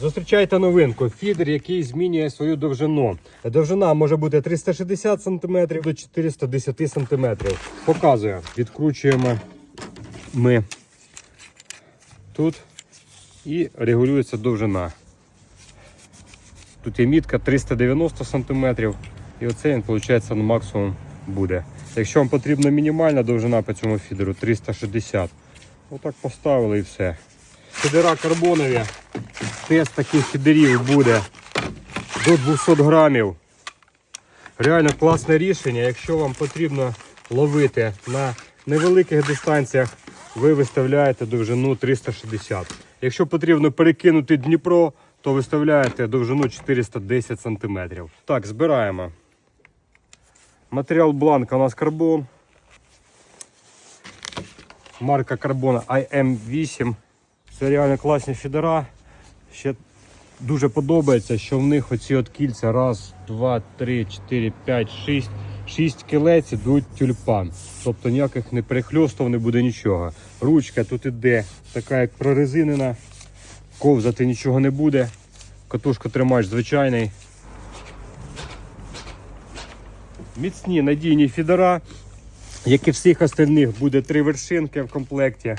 Зустрічайте новинку. Фідер, який змінює свою довжину. Довжина може бути 360 см до 410 см. Показую. Відкручуємо ми тут і регулюється довжина. Тут є мітка 390 см. І оце він, виходить, на максимум буде. Якщо вам потрібна мінімальна довжина по цьому фідеру 360. Отак поставили і все. Фідера карбонові. Тест таких фідерів буде до 200 грамів. Реально класне рішення. Якщо вам потрібно ловити на невеликих дистанціях, ви виставляєте довжину 360. Якщо потрібно перекинути Дніпро, то виставляєте довжину 410 см. Так, збираємо. Матеріал бланка у нас карбон. Марка карбона IM8. Це реально класні фідера. Ще дуже подобається, що в них оці от кільця. Раз, два, три, чотири, п'ять, шість. Шість кілець ідуть тюльпан. Тобто ніяких не перехльостів, не буде нічого. Ручка тут іде така як прорезинена. Ковзати нічого не буде. Катушку тримач звичайний. Міцні надійні фідера, як і всіх остальних, буде три вершинки в комплекті.